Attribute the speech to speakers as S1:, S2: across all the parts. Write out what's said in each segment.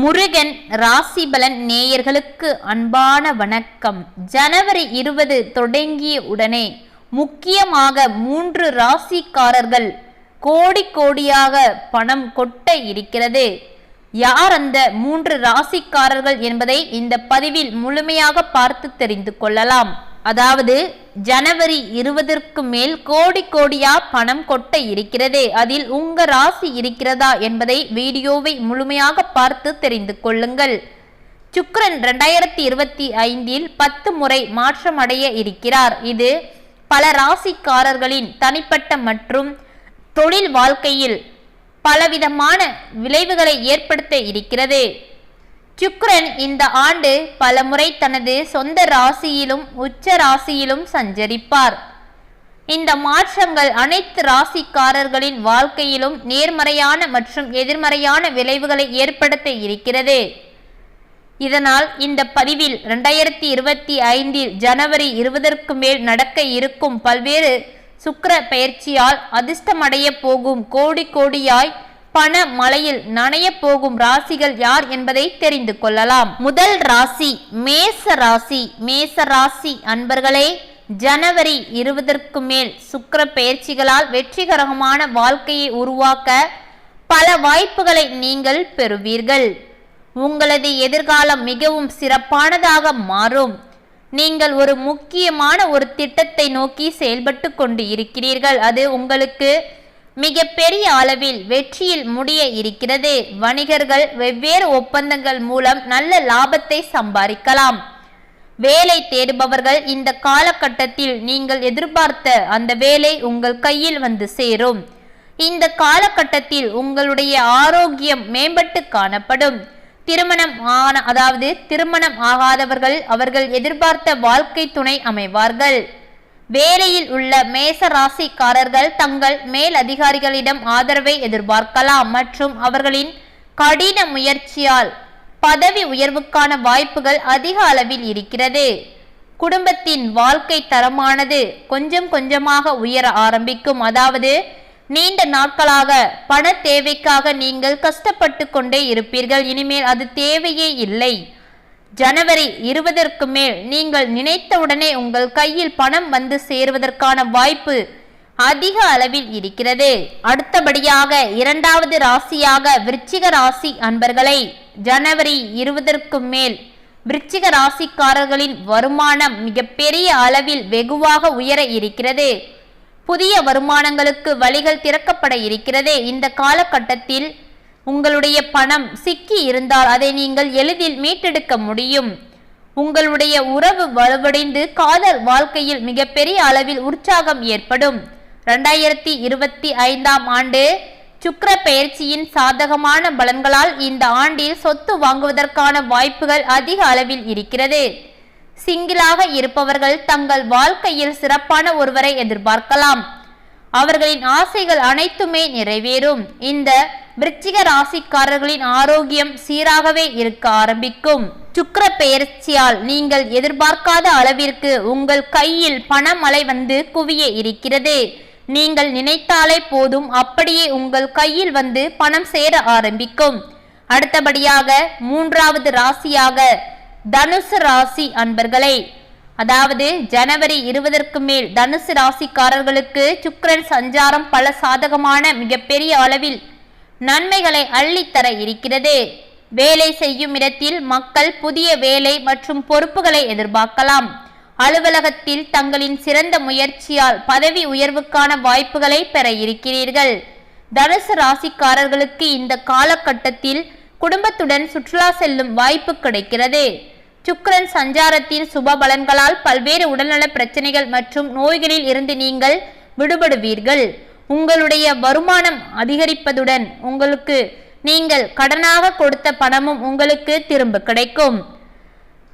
S1: முருகன் ராசிபலன் நேயர்களுக்கு அன்பான வணக்கம். ஜனவரி இருபது தொடங்கிய உடனே முக்கியமாக மூன்று ராசிக்காரர்கள் கோடி கோடியாக பணம் கொட்ட இருக்கிறது. யார் அந்த மூன்று ராசிக்காரர்கள் என்பதை இந்த பதிவில் முழுமையாக பார்த்து தெரிந்து கொள்ளலாம். அதாவது ஜனவரி இருபதற்கு மேல் கோடி கோடியா பணம் கொட்ட இருக்கிறது அதில் உங்க ராசி இருக்கிறதா என்பதை வீடியோவை முழுமையாக பார்த்து தெரிந்து கொள்ளுங்கள். சுக்ரன் ரெண்டாயிரத்தி இருபத்தி ஐந்தில் பத்து முறை மாற்றமடைய இருக்கிறார். இது பல ராசிக்காரர்களின் தனிப்பட்ட மற்றும் தொழில் வாழ்க்கையில் பலவிதமான விளைவுகளை ஏற்படுத்த இருக்கிறது. சுக்ரன் இந்த ஆண்டு பலமுறை தனது சொந்த ராசியிலும் உச்ச ராசியிலும் சஞ்சரிப்பார். இந்த மாற்றங்கள் அனைத்து ராசிக்காரர்களின் வாழ்க்கையிலும் நேர்மறையான மற்றும் எதிர்மறையான விளைவுகளை ஏற்படுத்த இருக்கிறது. இதனால் இந்த பதிவில் இரண்டாயிரத்தி இருபத்தி ஐந்தில் ஜனவரி இருபதற்கு மேல் நடக்க இருக்கும் பல்வேறு சுக்கர பயிற்சியால் அதிர்ஷ்டமடைய போகும் கோடி கோடியாய் பண மலையில் நனைய போகும் ராசிகள் யார் என்பதை தெரிந்து கொள்ளலாம். முதல் ராசி மேச ராசி. மேச ராசி அன்பர்களே ஜனவரி இருபதற்கு மேல் சுக்கர பயிற்சிகளால் வெற்றிகரமான வாழ்க்கையை உருவாக்க பல வாய்ப்புகளை நீங்கள் பெறுவீர்கள். உங்களது எதிர்காலம் மிகவும் சிறப்பானதாக மாறும். நீங்கள் ஒரு முக்கியமான ஒரு திட்டத்தை நோக்கி செயல்பட்டு கொண்டு இருக்கிறீர்கள் அது உங்களுக்கு மிக பெரிய அளவில் வெற்றியில் முடிய இருக்கிறது. வணிகர்கள் வெவ்வேறு ஒப்பந்தங்கள் மூலம் நல்ல லாபத்தை சம்பாதிக்கலாம். வேலை தேடுபவர்கள் இந்த காலகட்டத்தில் நீங்கள் எதிர்பார்த்த அந்த வேலை உங்கள் கையில் வந்து சேரும். இந்த காலகட்டத்தில் உங்களுடைய ஆரோக்கியம் மேம்பட்டு காணப்படும். திருமணம் ஆன அதாவது திருமணம் ஆகாதவர்கள் அவர்கள் எதிர்பார்த்த வாழ்க்கை துணை அமைவார்கள். வேலையில் உள்ள மேச ராசிக்காரர்கள் தங்கள் மேல் அதிகாரிகளிடம் ஆதரவை எதிர்பார்க்கலாம் மற்றும் அவர்களின் கடின முயற்சியால் பதவி உயர்வுக்கான வாய்ப்புகள் அதிக அளவில் இருக்கிறது. குடும்பத்தின் வாழ்க்கை தரமானது கொஞ்சம் கொஞ்சமாக உயர ஆரம்பிக்கும். அதாவது நீண்ட நாட்களாக பண தேவைக்காக நீங்கள் கஷ்டப்பட்டு கொண்டே இருப்பீர்கள். இனிமேல் அது தேவையே இல்லை. ஜனவரி இருபதற்கு மேல் நீங்கள் நினைத்தவுடனே உங்கள் கையில் பணம் வந்து சேருவதற்கான வாய்ப்பு அதிக அளவில் இருக்கிறது. அடுத்தபடியாக இரண்டாவது ராசியாக விருச்சிக ராசி அன்பர்களை ஜனவரி இருபதற்கு மேல் விருச்சிக ராசிக்காரர்களின் வருமானம் மிகப்பெரிய அளவில் வெகுவாக உயர இருக்கிறது. புதிய வருமானங்களுக்கு வழிகள் திறக்கப்பட இருக்கிறது. இந்த காலகட்டத்தில் உங்களுடைய பணம் சிக்கி இருந்தால் அதை நீங்கள் எளிதில் மீட்டெடுக்க முடியும். உங்களுடைய உறவு வலுவடைந்து காதல் வாழ்க்கையில் மிகப்பெரிய அளவில் உற்சாகம் ஏற்படும். ரெண்டாயிரத்தி இருபத்தி ஐந்தாம் ஆண்டு சுக்கர பயிற்சியின் சாதகமான பலன்களால் இந்த ஆண்டில் சொத்து வாங்குவதற்கான வாய்ப்புகள் அதிக அளவில் இருக்கிறது. சிங்கிளாக இருப்பவர்கள் தங்கள் வாழ்க்கையில் சிறப்பான ஒருவரை எதிர்பார்க்கலாம். அவர்களின் ஆசைகள் அனைத்துமே நிறைவேறும். இந்த விருச்சிக ராசிக்காரர்களின் ஆரோக்கியம் சீராகவே இருக்க ஆரம்பிக்கும். சுக்கர பெயர்ச்சியால் நீங்கள் எதிர்பார்க்காத அளவிற்கு உங்கள் கையில் பணமழை வந்து குவிய இருக்கிறது. நீங்கள் நினைத்தாலே போதும் அப்படியே உங்கள் கையில் வந்து பணம் சேர ஆரம்பிக்கும். அடுத்தபடியாக மூன்றாவது ராசியாக தனுசு ராசி அன்பர்களே. அதாவது ஜனவரி இருபதற்கு மேல் தனுசு ராசிக்காரர்களுக்கு சுக்கரன் சஞ்சாரம் பல சாதகமான மிகப்பெரிய அளவில் நன்மைகளை அள்ளித்தர இருக்கிறது. வேலை செய்யும் இடத்தில் மக்கள் புதிய வேலை மற்றும் பொறுப்புகளை எதிர்பார்க்கலாம். அலுவலகத்தில் தங்களின் சிறந்த முயற்சியால் பதவி உயர்வுக்கான வாய்ப்புகளை பெற இருக்கிறீர்கள். தனுசு ராசிக்காரர்களுக்கு இந்த காலகட்டத்தில் குடும்பத்துடன் சுற்றுலா செல்லும் வாய்ப்பு கிடைக்கிறது. சுக்கரன் சஞ்சாரத்தின் சுப பலன்களால் பல்வேறு உடல்நல பிரச்சனைகள் மற்றும் நோய்களில் இருந்து நீங்கள் விடுபடுவீர்கள். உங்களுடைய வருமானம் அதிகரிப்பதுடன் உங்களுக்கு நீங்கள் கடனாக கொடுத்த பணமும் உங்களுக்கு திரும்ப கிடைக்கும்.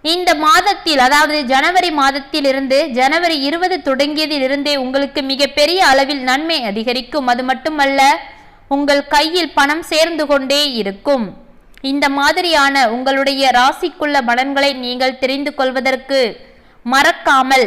S1: இந்த மாதத்தில் அதாவது ஜனவரி மாதத்திலிருந்து ஜனவரி இருபது தொடங்கியதிலிருந்தே உங்களுக்கு மிகப்பெரிய அளவில் நன்மை அதிகரிக்கும். அது மட்டுமல்ல உங்கள் கையில் பணம் சேர்ந்து கொண்டே இருக்கும். இந்த மாதிரியான உங்களுடைய ராசிக்குள்ள பலன்களை நீங்கள் தெரிந்து கொள்வதற்கு மறக்காமல்